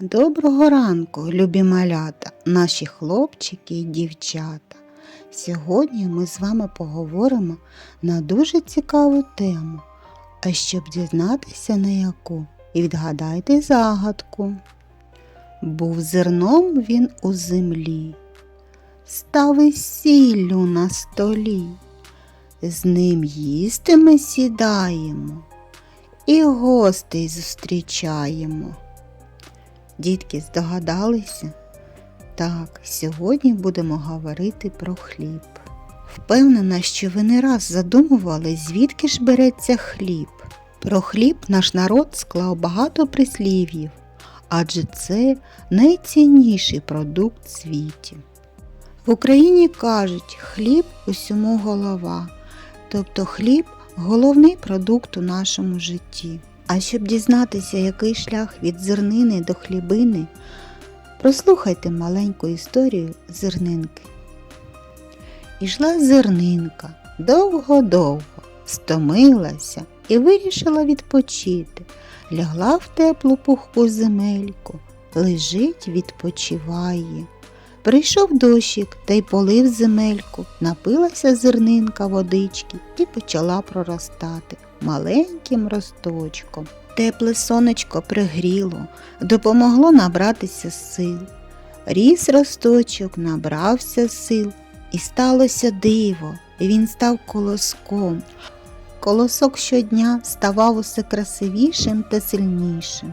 Доброго ранку, любі малята, наші хлопчики і дівчата. Сьогодні ми з вами поговоримо на дуже цікаву тему. А щоб дізнатися на яку, відгадайте загадку. Був зерном він у землі, став із сіллю на столі. З ним їсти ми сідаємо і гостей зустрічаємо. Дітки здогадалися? Так, сьогодні будемо говорити про хліб. Впевнена, що ви не раз задумували, звідки ж береться хліб. Про хліб наш народ склав багато прислів'їв, адже це найцінніший продукт світі. В Україні кажуть, хліб усьому голова, тобто хліб головний продукт у нашому житті. А щоб дізнатися, який шлях від зернини до хлібини, прослухайте маленьку історію зернинки. Ішла зернинка довго-довго, стомилася і вирішила відпочити. Лягла в теплу пухку земельку, лежить, відпочиває. Прийшов дощик та й полив земельку, напилася зернинка водички і почала проростати маленьким росточком. Тепле сонечко пригріло, допомогло набратися сил. Ріс росточок, набрався сил, і сталося диво, він став колоском. Колосок щодня ставав усе красивішим та сильнішим.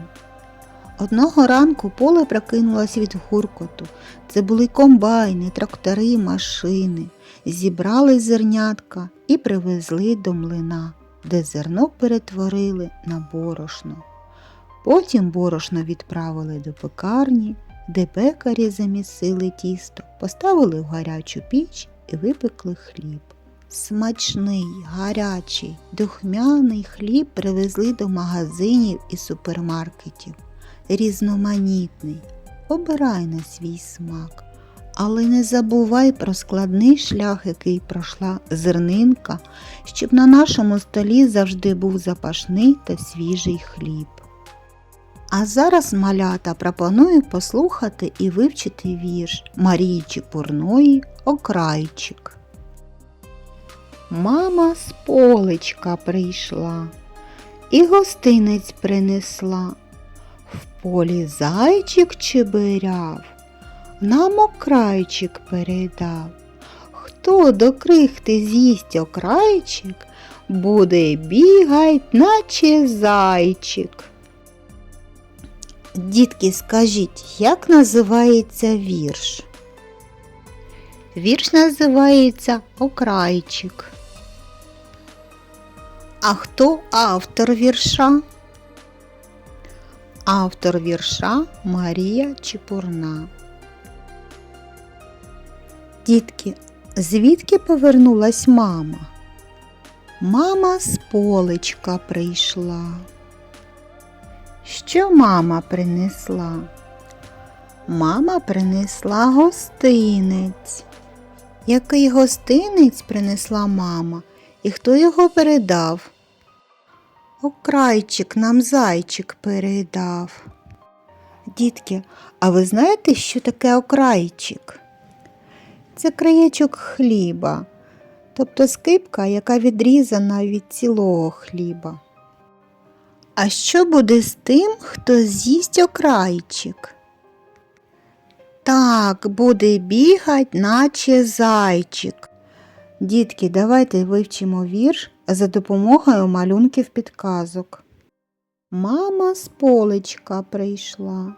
Одного ранку поле прокинулось від гуркоту. Це були комбайни, трактори, машини. Зібрали зернятка і привезли до млина, де зерно перетворили на борошно. Потім борошно відправили до пекарні, де пекарі замісили тісто, поставили в гарячу піч і випекли хліб. Смачний, гарячий, духмяний хліб привезли до магазинів і супермаркетів різноманітний, обирай на свій смак, але не забувай про складний шлях, який пройшла зернинка, щоб на нашому столі завжди був запашний та свіжий хліб. А зараз малята пропоную послухати і вивчити вірш Марії Чепурної Окрайчик. Мама з полечка прийшла і гостинець принесла. Полі зайчик чебиряв, нам окрайчик передав. Хто до крихти з'їсть окрайчик, буде бігать, наче зайчик. Дітки, скажіть, як називається вірш? Вірш називається Окрайчик. А хто автор вірша? Автор вірша Марія Чепурна. Дітки, звідки повернулась мама? Мама з полечка прийшла. Що мама принесла? Мама принесла гостинець. Який гостинець принесла мама і хто його передав? Окрайчик нам зайчик передав. Дітки, а ви знаєте, що таке окрайчик? Це краєчок хліба, тобто скипка, яка відрізана від цілого хліба. А що буде з тим, хто з'їсть окрайчик? Так, буде бігать, наче зайчик. Дітки, давайте вивчимо вірш за допомогою малюнків підказок. Мама з полечка прийшла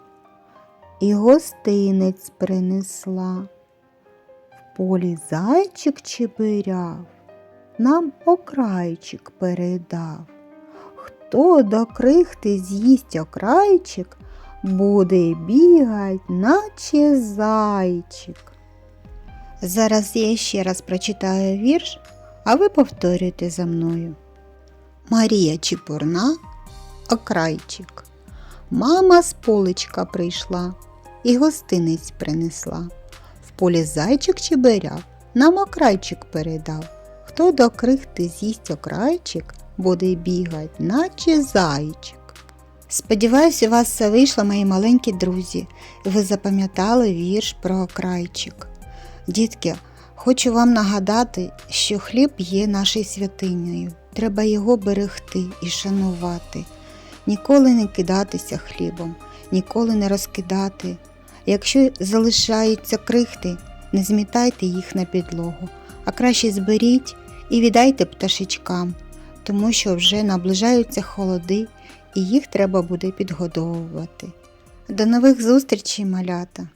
і гостинець принесла. В полі зайчик чебиряв, нам окрайчик передав. Хто до крихти з'їсть окрайчик, буде бігать, наче зайчик. Зараз я ще раз прочитаю вірш, а ви повторюйте за мною. Марія Чіпурна, окрайчик. Мама з поличка прийшла і гостинець принесла. В полі зайчик чеберяв, нам окрайчик передав. Хто до крихти з'їсть окрайчик, буде бігать, наче зайчик. Сподіваюсь, у вас все вийшло, мої маленькі друзі, ви запам'ятали вірш про окрайчик. Дітки, хочу вам нагадати, що хліб є нашою святинею. Треба його берегти і шанувати. Ніколи не кидатися хлібом, ніколи не розкидати. Якщо залишаються крихти, не змітайте їх на підлогу, а краще зберіть і віддайте пташечкам, тому що вже наближаються холоди і їх треба буде підгодовувати. До нових зустрічей, малята!